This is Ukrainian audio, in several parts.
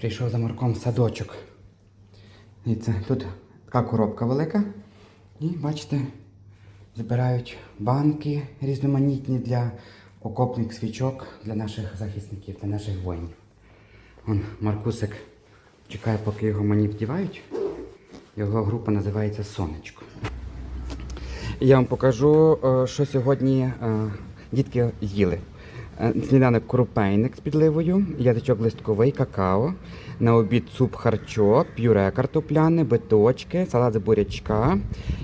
Прийшов за Марком садочок. І це тут така коробка велика. І бачите, збирають банки різноманітні для окопних свічок для наших захисників, для наших воїнів. Вон Маркусик чекає, поки його мені вдівають. Його група називається Сонечко. Я вам покажу, е, що сьогодні е, дітки їли. Е, Сніданок крупейник з підливою, язичок листковий, какао. На обід суп харчо, пюре картопляне, биточки, салат з бурячка.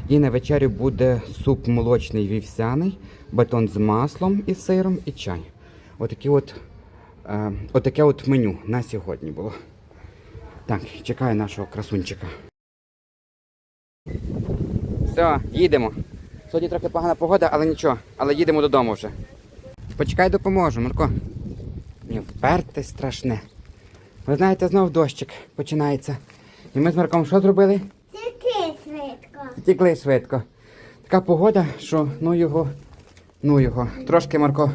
І на вечерю буде суп молочний вівсяний, батон з маслом і сиром і чай. Отакі от, е, отаке от меню на сьогодні було. Так, чекаю нашого красунчика. Все, їдемо. Сьогодні трохи погана погода, але нічого. Але їдемо додому вже. Почекай, допоможу, Марко. Ні, вперте страшне. Ви знаєте, знов дощик починається. І ми з Марком що зробили? Тільки швидко. Втікли швидко. Така погода, що ну його, ну його. Трошки Марко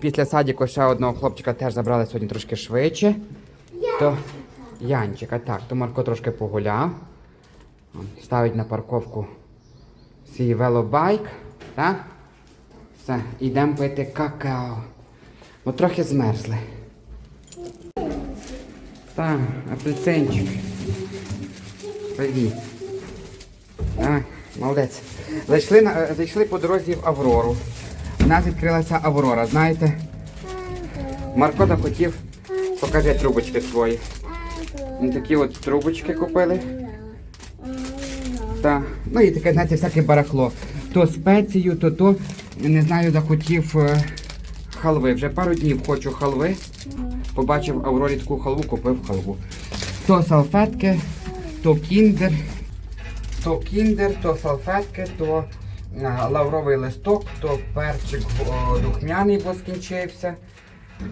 після садіку ще одного хлопчика теж забрали сьогодні трошки швидше. То Янчика, так, то Марко трошки погуляв. Ставить на парковку свій велобайк. Так? Все, йдемо пити какао. Бо трохи змерзли. Так, апельсинчик. Привіт. А, молодець. Зайшли, на, зайшли по дорозі в Аврору. У нас відкрилася Аврора, знаєте? Марко захотів, покажи трубочки свої. Він такі от трубочки купили. Та, ну і таке, знаєте, всяке барахло. То спецію, то то, не знаю, захотів е, халви. Вже пару днів хочу халви. Побачив Аврорі таку халву, купив халву. То салфетки, то кіндер, то кіндер, то салфетки, то лавровий листок, то перчик духмяний, бо скінчився.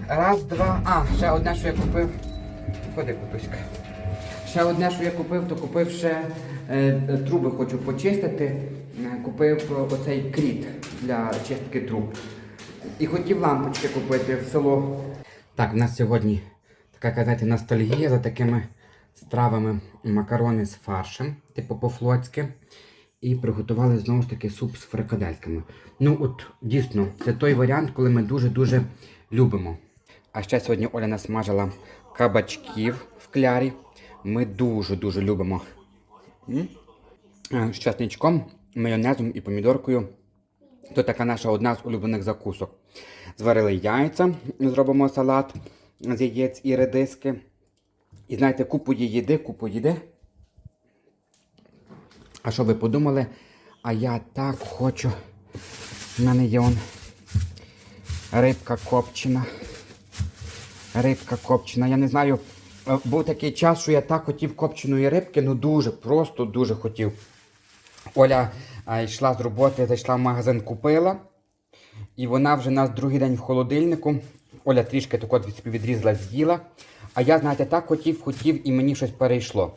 Раз, два. А, ще одне, що я купив. Ходи, кутуська. Ще одне, що я купив, то купив ще е, труби хочу почистити. Е, Купив е, оцей кріт для чистки труб. І хотів лампочки купити в село. Так, в нас сьогодні така казати ностальгія за такими стравами макарони з фаршем, типу по-флотськи. І приготували знову ж таки суп з фрикадельками. Ну, от дійсно, це той варіант, коли ми дуже-дуже любимо. А ще сьогодні Оля насмажила кабачків в клярі. Ми дуже-дуже любимо. Е, З часничком, майонезом і помідоркою. То така наша одна з улюблених закусок. Зварили яйця, зробимо салат з яєць і редиски. І знаєте, купу їди, купу їди. А що ви подумали? А я так хочу. У мене є он рибка копчена. Рибка копчена. Я не знаю, був такий час, що я так хотів копченої рибки, ну дуже, просто дуже хотів. Оля йшла з роботи, зайшла в магазин, купила. І вона вже нас другий день в холодильнику. Оля трішки так от відрізала, з'їла. А я, знаєте, так хотів, хотів, і мені щось перейшло.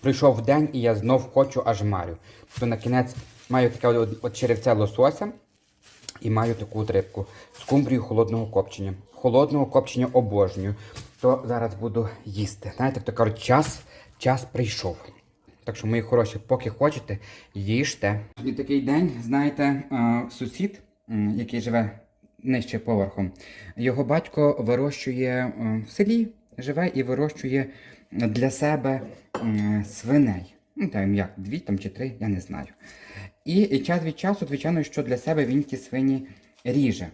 Прийшов день, і я знов хочу, аж марю. То на кінець маю таке от, от черевце лосося і маю таку от рибку з кумбрію холодного копчення. Холодного копчення обожнюю. То зараз буду їсти. Знаєте, то кажуть, час, час прийшов. Так що, мої хороші, поки хочете, їжте. Сьогодні такий день, знаєте, е, сусід, який живе нижче поверхом, його батько вирощує е, в селі, живе і вирощує для себе свиней. Ну, там як, дві там чи три, я не знаю. І, час від часу, звичайно, що для себе він ті свині ріже.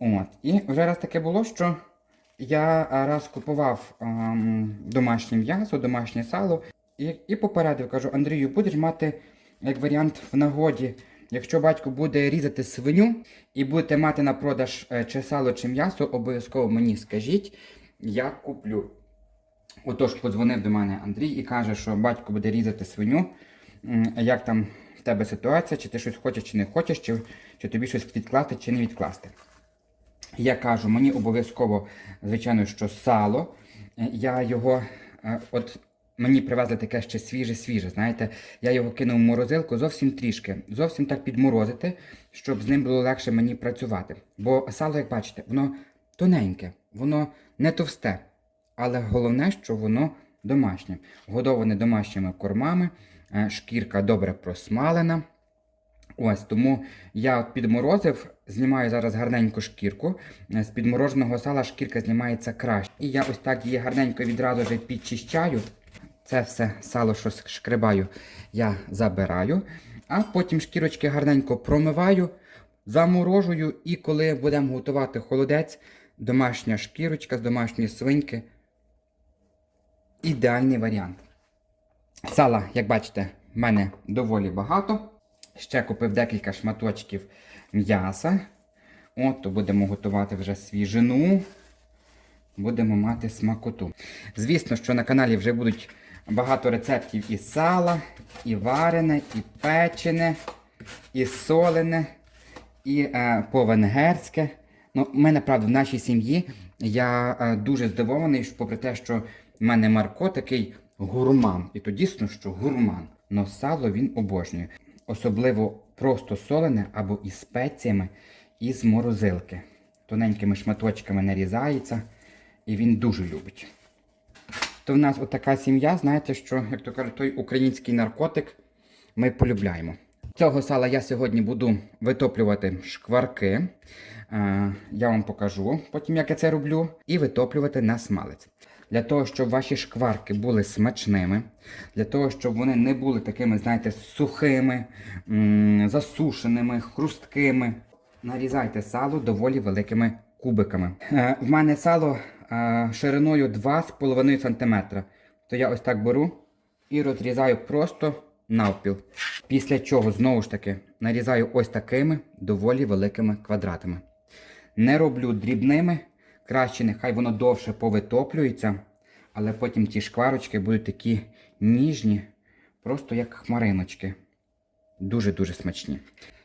От. І вже раз таке було, що я раз купував ем, домашнє м'ясо, домашнє сало, і, і попередив, кажу, Андрію, будеш мати як варіант в нагоді, якщо батько буде різати свиню і будете мати на продаж е, чи сало, чи м'ясо, обов'язково мені скажіть, я куплю. Отож, подзвонив до мене Андрій і каже, що батько буде різати свиню. Як там в тебе ситуація, чи ти щось хочеш, чи не хочеш, чи, чи тобі щось відкласти, чи не відкласти. Я кажу, мені обов'язково, звичайно, що сало. Е, Я його, е, от мені привезли таке ще свіже-свіже, знаєте, я його кинув в морозилку зовсім трішки, зовсім так підморозити, щоб з ним було легше мені працювати. Бо сало, як бачите, воно тоненьке, воно не товсте. але головне, що воно домашнє. Годоване домашніми кормами, е, шкірка добре просмалена. Ось тому я підморозив, знімаю зараз гарненьку шкірку. Е, З підмороженого сала шкірка знімається краще. І я ось так її гарненько відразу вже підчищаю. Це все сало, що шкребаю, я забираю. А потім шкірочки гарненько промиваю, заморожую, і коли будемо готувати холодець, домашня шкірочка з домашньої свиньки. Ідеальний варіант. Сала, як бачите, в мене доволі багато. Ще купив декілька шматочків м'яса. От, то будемо готувати вже свіжину. Будемо мати смакоту. Звісно, що на каналі вже будуть багато рецептів і сала, і варене, і печене, і солене, і е, по-венгерське. Ну, мене, правда, в нашій сім'ї я е, дуже здивований, що попри те, що в мене Марко такий гурман. І то дійсно, що гурман. Но сало він обожнює. Особливо просто солене або із спеціями, і з морозилки. Тоненькими шматочками нарізається, і він дуже любить. То в нас отака сім'я, знаєте, що, як то кажуть, той український наркотик ми полюбляємо. Цього сала я сьогодні буду витоплювати шкварки. Е, я вам покажу потім, як я це роблю, і витоплювати на смалець. Для того, щоб ваші шкварки були смачними, для того, щоб вони не були такими, знаєте, сухими, засушеними, хрусткими. Нарізайте сало доволі великими кубиками. Е, в мене сало е, шириною 2,5 см. То я ось так беру і розрізаю просто навпіл. Після чого, знову ж таки, нарізаю ось такими доволі великими квадратами. Не роблю дрібними, краще нехай воно довше повитоплюється, але потім ті шкварочки будуть такі ніжні, просто як хмариночки. Дуже-дуже смачні.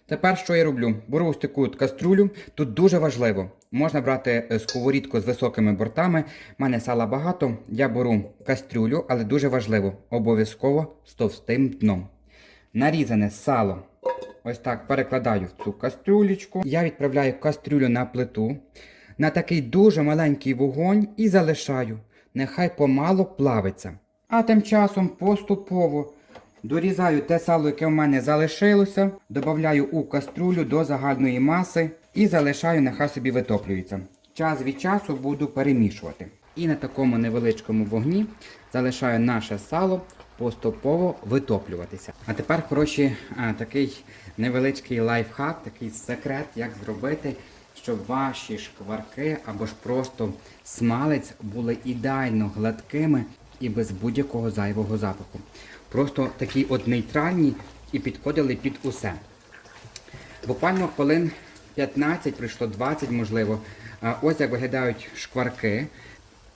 Тепер що я роблю? Беру ось таку каструлю. Тут дуже важливо. Можна брати е, сковорідку з високими бортами. У мене сала багато. Я беру кастрюлю, але дуже важливо, обов'язково з товстим дном. Нарізане сало. Ось так перекладаю в цю кастрюлечку. Я відправляю кастрюлю на плиту на такий дуже маленький вогонь і залишаю. Нехай помало плавиться. А тим часом поступово дорізаю те сало, яке в мене залишилося, додаю у каструлю до загальної маси і залишаю, нехай собі витоплюється. Час від часу буду перемішувати. І на такому невеличкому вогні залишаю наше сало поступово витоплюватися. А тепер, хороші, такий невеличкий лайфхак, такий секрет, як зробити, щоб ваші шкварки або ж просто смалець були ідеально гладкими і без будь-якого зайвого запаху. Просто такі от нейтральні і підходили під усе. Буквально хвилин 15, прийшло 20, можливо. Ось як виглядають шкварки.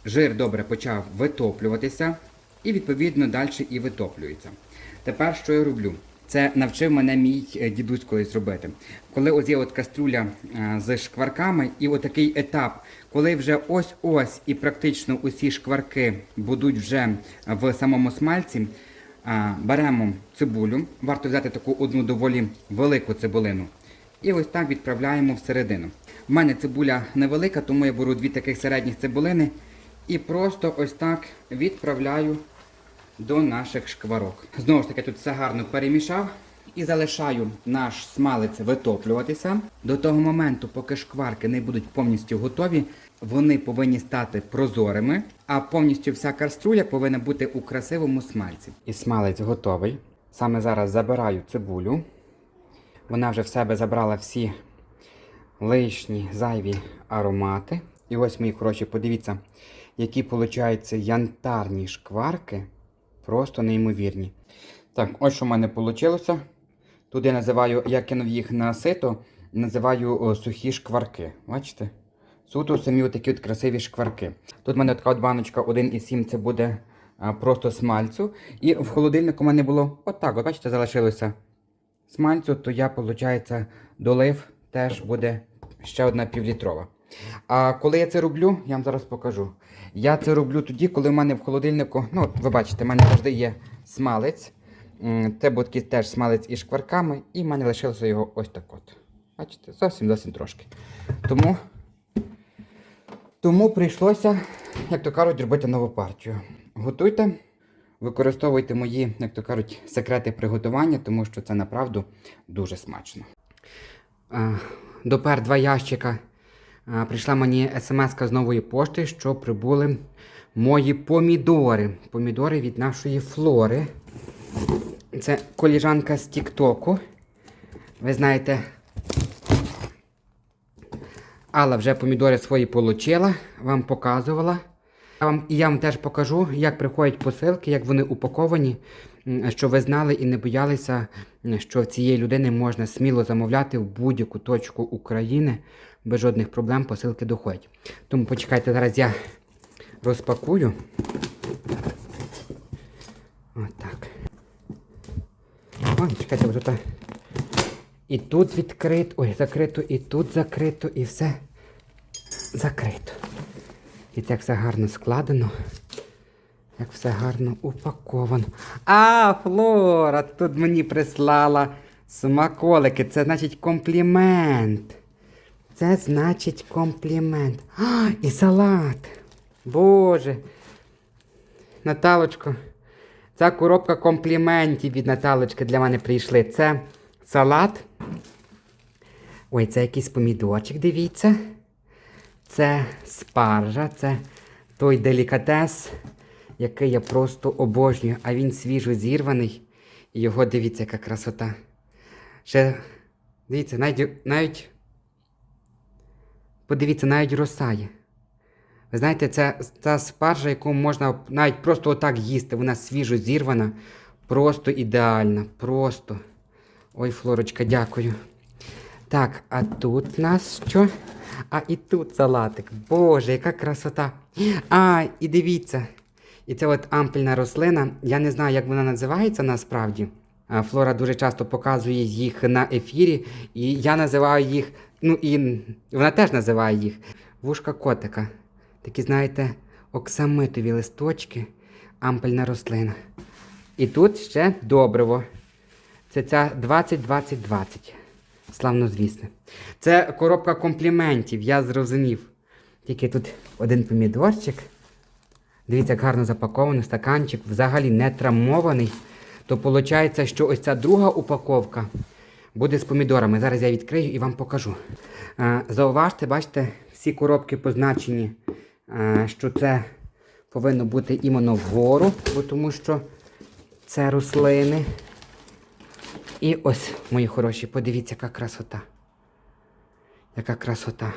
Жир добре почав витоплюватися і, відповідно, далі і витоплюється. Тепер що я роблю? Це навчив мене мій е, дідусь колись зробити. Коли ось є от кастрюля е, з шкварками, і отакий етап, коли вже ось-ось і практично усі шкварки будуть вже в самому смальці, беремо цибулю, варто взяти таку одну доволі велику цибулину. І ось так відправляємо всередину. У мене цибуля невелика, тому я беру дві таких середніх цибулини і просто ось так відправляю до наших шкварок. Знову ж таки, тут все гарно перемішав і залишаю наш смалець витоплюватися. До того моменту, поки шкварки не будуть повністю готові, вони повинні стати прозорими, а повністю вся каструля повинна бути у красивому смальці. І смалець готовий. Саме зараз забираю цибулю. Вона вже в себе забрала всі лишні зайві аромати. І ось мої хороші, подивіться, які виходять янтарні шкварки. Просто неймовірні. Так, ось що в мене вийшло. Тут я називаю, я кинув їх на сито, називаю о, сухі шкварки. Бачите? Суто самі отакі от красиві шкварки. Тут в мене така от баночка 1,7 це буде а, просто смальцю. І в холодильнику в мене було отак, от бачите, залишилося смальцю, то я, виходить, долив теж буде ще одна півлітрова. А коли я це роблю, я вам зараз покажу. Я це роблю тоді, коли в мене в холодильнику, ну, ви бачите, в мене завжди є смалець. Це був такий теж смалець із шкварками, і в мене лишилося його ось так от. Бачите, зовсім зовсім трошки. Тому, тому прийшлося як то кажуть, робити нову партію. Готуйте, використовуйте мої, як то кажуть, секрети приготування, тому що це направду дуже смачно. Допер два ящика. Прийшла мені смс з нової пошти, що прибули мої помідори. Помідори від нашої флори. Це коліжанка з Тіктоку. Ви знаєте, Алла вже помідори свої получила, вам показувала. Я вам, і я вам теж покажу, як приходять посилки, як вони упаковані, м, щоб ви знали і не боялися, що цієї людини можна сміло замовляти в будь-яку точку України без жодних проблем посилки доходять. Тому почекайте, зараз я розпакую. Отак. Ой, чекайте, тут. І тут відкрито, ой, закрито, і тут закрито, і все закрито. І так все гарно складено. Як все гарно упаковано. А, Флора, тут мені прислала смаколики. Це значить комплімент. Це значить комплімент. А, і салат. Боже. Наталочко, ця коробка компліментів від Наталочки для мене прийшли. Це салат. Ой, це якийсь помідорчик, дивіться. Це спаржа, це той делікатес, який я просто обожнюю. А він свіжо зірваний. І його дивіться, яка красота. Ще, дивіться, навіть, навіть подивіться, навіть роса є. Ви знаєте, це та спаржа, яку можна навіть просто отак їсти. Вона свіжо зірвана, просто ідеальна. Просто. Ой, Флорочка, дякую. Так, а тут в нас що? А і тут салатик. Боже, яка красота. А, і дивіться. І це от ампельна рослина. Я не знаю, як вона називається насправді. Флора дуже часто показує їх на ефірі, і я називаю їх, ну і вона теж називає їх вушка котика. Такі, знаєте, оксамитові листочки, ампельна рослина. І тут ще добриво. Це ця 20-20-20. Славно звісне. Це коробка компліментів, я зрозумів. Тільки тут один помідорчик. Дивіться, як гарно запакований стаканчик, взагалі не травмований. То виходить, що ось ця друга упаковка буде з помідорами. Зараз я відкрию і вам покажу. Е, Зауважте, бачите, всі коробки позначені, е, що це повинно бути іменно вгору, бо тому що це рослини. І ось, мої хороші, подивіться, яка красота. Яка красота.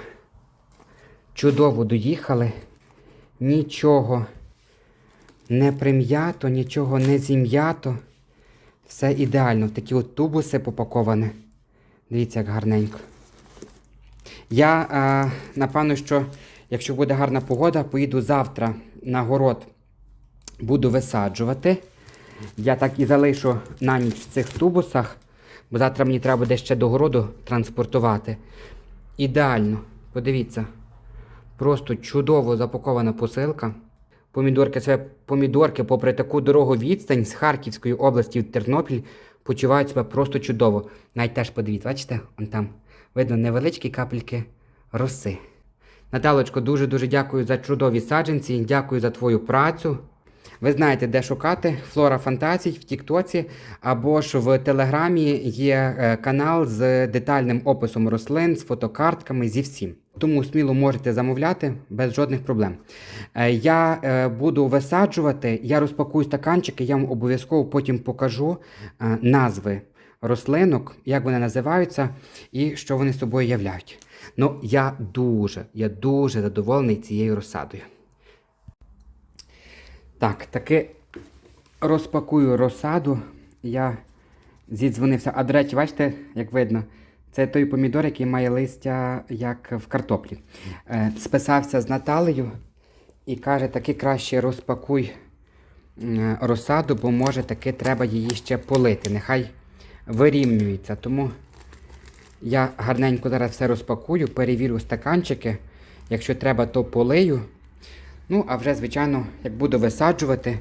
Чудово доїхали. Нічого не прим'ято, нічого не зім'ято. Все ідеально. В такі от тубуси попаковане. Дивіться, як гарненько. Я, е, напевно, що, якщо буде гарна погода, поїду завтра на город, буду висаджувати. Я так і залишу на ніч в цих тубусах, бо завтра мені треба буде ще до городу транспортувати. Ідеально, подивіться, просто чудово запакована посилка. Помідорки, це помідорки, попри таку дорогу відстань з Харківської області в Тернопіль, почувають себе просто чудово. Навіть теж подивіться, бачите, он там видно невеличкі капельки роси. Наталочко, дуже-дуже дякую за чудові саджанці, дякую за твою працю. Ви знаєте, де шукати Флора Фантазій в Тіктоці або ж в Телеграмі є е, канал з детальним описом рослин, з фотокартками, зі всім. Тому сміло можете замовляти без жодних проблем. Е, Я е, буду висаджувати, я розпакую стаканчики, я вам обов'язково потім покажу е, назви рослинок, як вони називаються і що вони собою являють. Ну, я дуже, я дуже задоволений цією розсадою. Так, таки розпакую розсаду. Я зідзвонився. А до речі, бачите, як видно, це той помідор, який має листя, як в картоплі. Е, списався з Наталею і каже, таки краще розпакуй розсаду, бо може таки треба її ще полити. Нехай вирівнюється. Тому я гарненько зараз все розпакую, перевірю стаканчики. Якщо треба, то полию. Ну, а вже, звичайно, як буду висаджувати,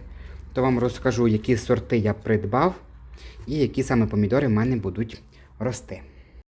то вам розкажу, які сорти я придбав і які саме помідори в мене будуть рости.